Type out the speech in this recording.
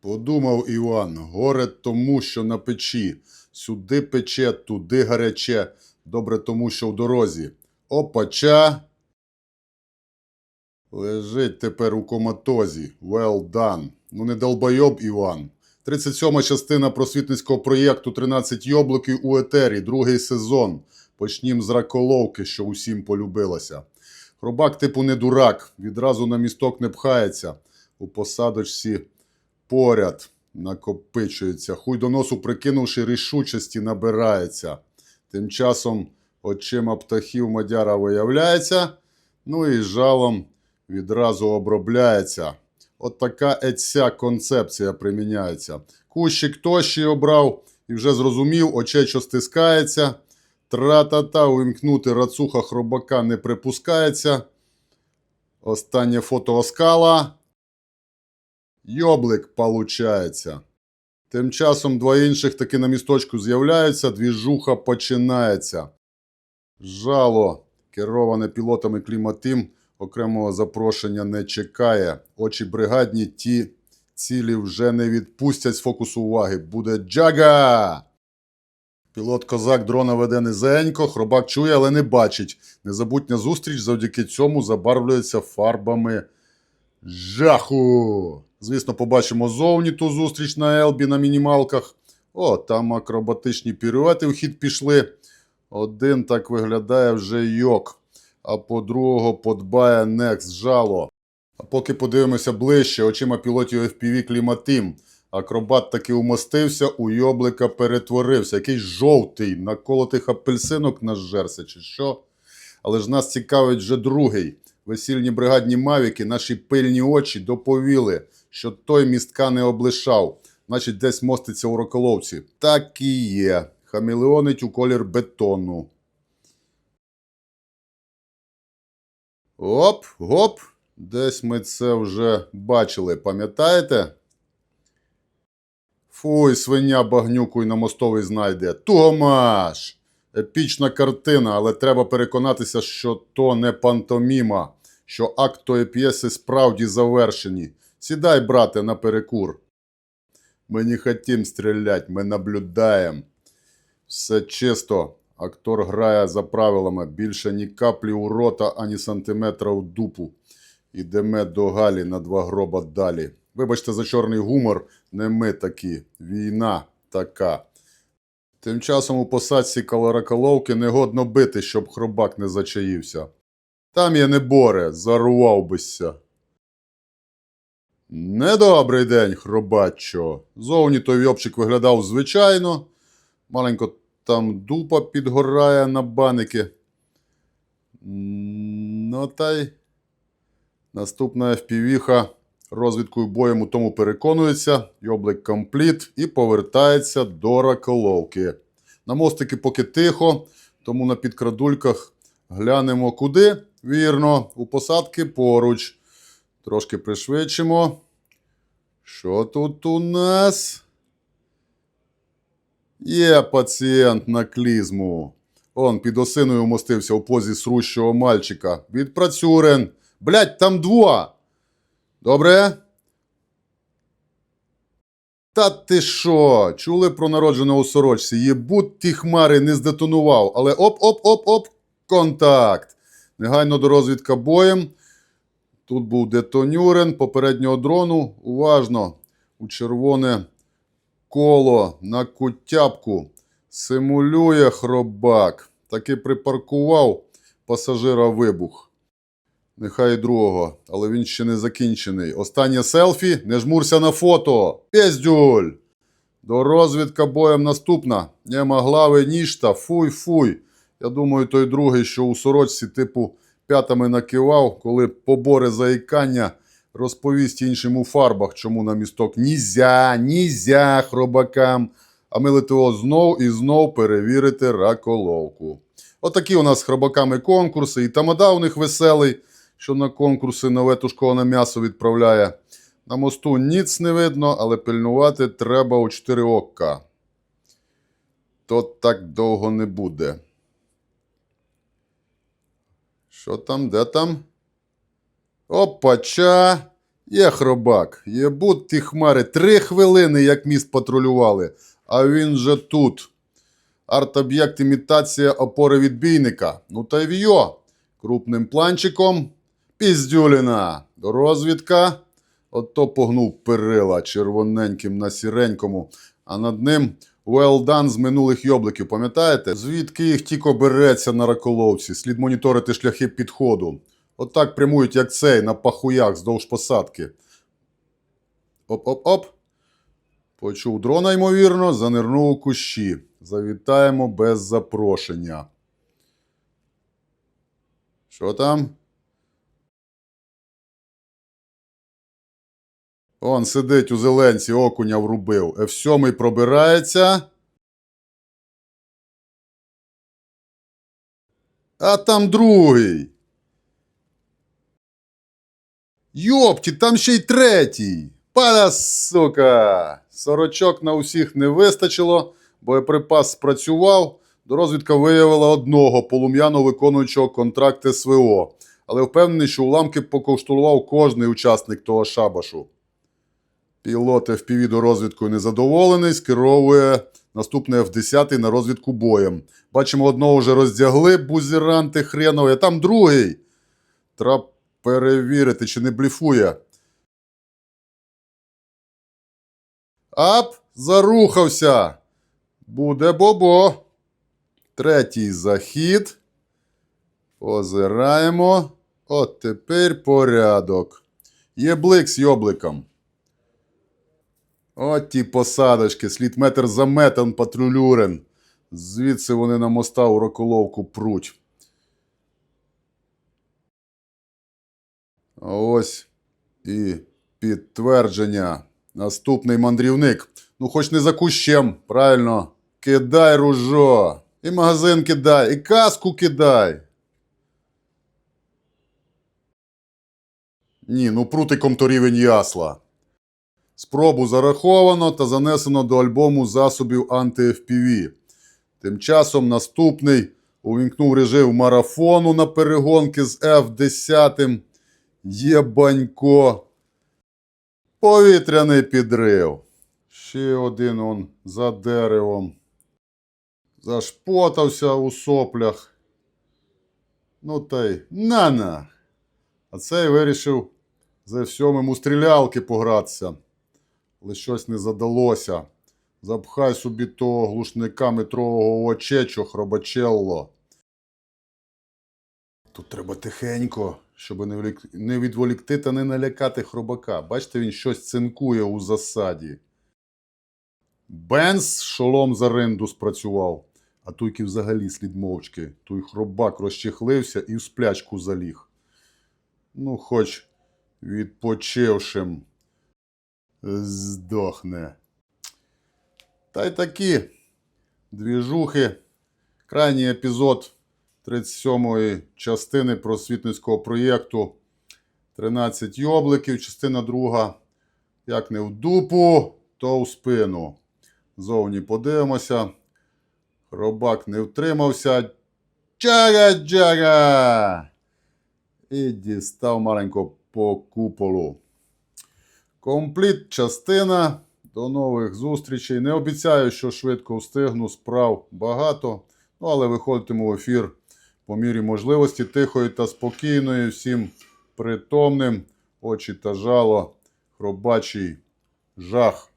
Подумав Іван, горе тому, що на печі. Сюди пече, туди гаряче. Добре тому, що в дорозі. Опача. Лежить тепер у коматозі. Well done. Ну не долбойоб, Іван. 37 частина просвітницького проєкту 13 йоблоків у етері, другий сезон. Почнім з раколовки, що усім полюбилася. Хробак, типу, не дурак, відразу на місток не пхається. У посадочці поряд накопичується. Хуй до носу прикинувши рішучості, набирається. Тим часом очима птахів мадяра виявляється, ну і жалом відразу обробляється. От така еця концепція приміняється. Кущик тощий обрав і вже зрозумів, очей, що стискається. Тра-та-та, увімкнути рацуха хробака не припускається. Останнє фото оскала. Йоблик получається. Тим часом два інших таки на місточку з'являються, двіжуха починається. Жало, кероване пілотами Кліматим, окремого запрошення не чекає. Очі бригадні ті цілі вже не відпустять з фокусу уваги. Буде джага! Пілот козак дрона веде низенько, хробак чує, але не бачить. Незабутня зустріч завдяки цьому забарвлюється фарбами жаху. Звісно, побачимо зовні ту зустріч на Елбі на мінімалках. О, там акробатичні піруети в хід пішли. Один так виглядає вже йок, а по другого подбає Некс жало. А поки подивимося ближче, очима пілотів FPV Кліматим. Акробат таки умостився, у йоблика перетворився. Якийсь жовтий, наколотих апельсинок нажерся, чи що? Але ж нас цікавить вже другий. Весільні бригадні мавіки, наші пильні очі доповіли, що той містка не облишав, значить, десь моститься у роколовці. Так і є. Хамелеонить у колір бетону. Оп, гоп. Десь ми це вже бачили, пам'ятаєте? Фуй, свиня багнюку й на мостовий знайде. Томаш! Епічна картина, але треба переконатися, що то не пантоміма, що акт тої п'єси справді завершені. Сідай, брате, на перекур. Ми не хотім стрілять, ми наблюдаємо. Все чисто. Актор грає за правилами. Більше ні каплі у рота, ані сантиметра у дупу. Ідеме до Галі на два гроба далі. Вибачте за чорний гумор, не ми такі. Війна така. Тим часом у посадці колораколовки негодно бити, щоб хробак не зачаївся. Там я не боре, зарував бися. Недобрий день, хробачо. Зовні той йобчик виглядав звичайно. Маленько там дупа підгорає на баники. Ну та й наступна FPV-ха розвідкою боєм у тому переконується, йоблик компліт і повертається до раколовки. На мостики поки тихо, тому на підкрадульках глянемо куди. Вірно, у посадки поруч. Трошки пришвидшимо. Що тут у нас? Є пацієнт на клізму. Он під осиною вмостився у позі срущого мальчика. Відпрацюрен. Блять, там два. Добре? Та ти що? Чули про народженого у сорочці? Єбут ті хмари не здетонував, але оп-оп-оп-оп, контакт. Негайно до розвідка боєм. Тут був детонюрен попереднього дрону. Уважно. У червоне коло на кутяпку. Симулює хробак. Таки припаркував пасажира вибух. Нехай другого, але він ще не закінчений. Останнє селфі, не жмурся на фото. Пєздюль! До розвідка боєм наступна. Нема глави ніжта, фуй-фуй. Я думаю, той другий, що у сорочці, типу, п'ятами накивав, коли побори заїкання, розповість іншим у фарбах, чому на місток нізя, нізя хробакам. А ми летимо знов і знов перевірити раколовку. Отакі у нас хробаками конкурси, і тамада у них веселий, що на конкурси нове тушковане м'ясо відправляє. На мосту ніц не видно, але пильнувати треба у чотири ока. То так довго не буде. Що там, де там? Опача! Є хробак, є бут ті хмари. Три хвилини, як міст патрулювали, а він же тут. Арт-об'єкт імітація опори відбійника. Ну та й вйо. Крупним планчиком. Піздюліна. Розвідка. Ото погнув перила червоненьким на сіренькому, а над ним well done з минулих йобликів. Пам'ятаєте? Звідки їх тільки береться на раколовці? Слід моніторити шляхи підходу. Отак прямують, як цей, на пахуях здовж посадки. Оп-оп-оп. Почув дрона, ймовірно, занирнув у кущі. Завітаємо без запрошення. Що там? Он сидить у зеленці, окуня врубив. F7 пробирається. А там другий. Йопті, там ще й третій. Пана сука! Сорочок на усіх не вистачило, боєприпас спрацював. Дорозвідка виявила одного полум'яно виконуючого контракт СВО, але впевнений, що уламки покоштував кожний учасник того шабашу. Пілот FPV до розвідкою незадоволений, скеровує наступний F-10 на розвідку боєм. Бачимо, одного вже роздягли бузіранти хренові, а там другий. Треба перевірити, чи не бліфує. Ап, зарухався. Буде бобо. Третій захід. Озираємо. От тепер порядок. Є блик з йобликом. От ті посадочки, слід метр за метром патрулюрен. Звідси вони на моста у роколовку пруть. Ось і підтвердження. Наступний мандрівник. Ну, хоч не за кущем, правильно. Кидай ружо. І магазин кидай, і каску кидай. Ні, ну прутиком то рівень ясла. Спробу зараховано та занесено до альбому засобів анти-FPV. Тим часом наступний увімкнув режим марафону на перегонки з F-10. Єбанько. Повітряний підрив. Ще один он за деревом. Зашпотався у соплях. Ну та й на-на. А цей вирішив за всьому стрілялки погратися. Але щось не задалося. Запхай собі того глушника метрового очечо, хробачелло. Тут треба тихенько, щоб не, відволікти та не налякати хробака. Бачите, він щось цинкує у засаді. Бенз шолом за ринду спрацював, а туйки взагалі слід мовчки. Той хробак розчехлився і в сплячку заліг. Ну, хоч відпочившим здохне. Та й такі двіжухи. Крайній епізод 37-ї частини просвітницького проєкту 13 йобликів, частина друга. Як не в дупу, то в спину. Зовні подивимося. Хробак не втримався. Джага-джага! І дістав маленько по куполу. Компліт частина. До нових зустрічей. Не обіцяю, що швидко встигну, справ багато. Ну, але виходитиму в ефір по мірі можливості тихої та спокійної, всім притомним, очі та жало, хробачий жах.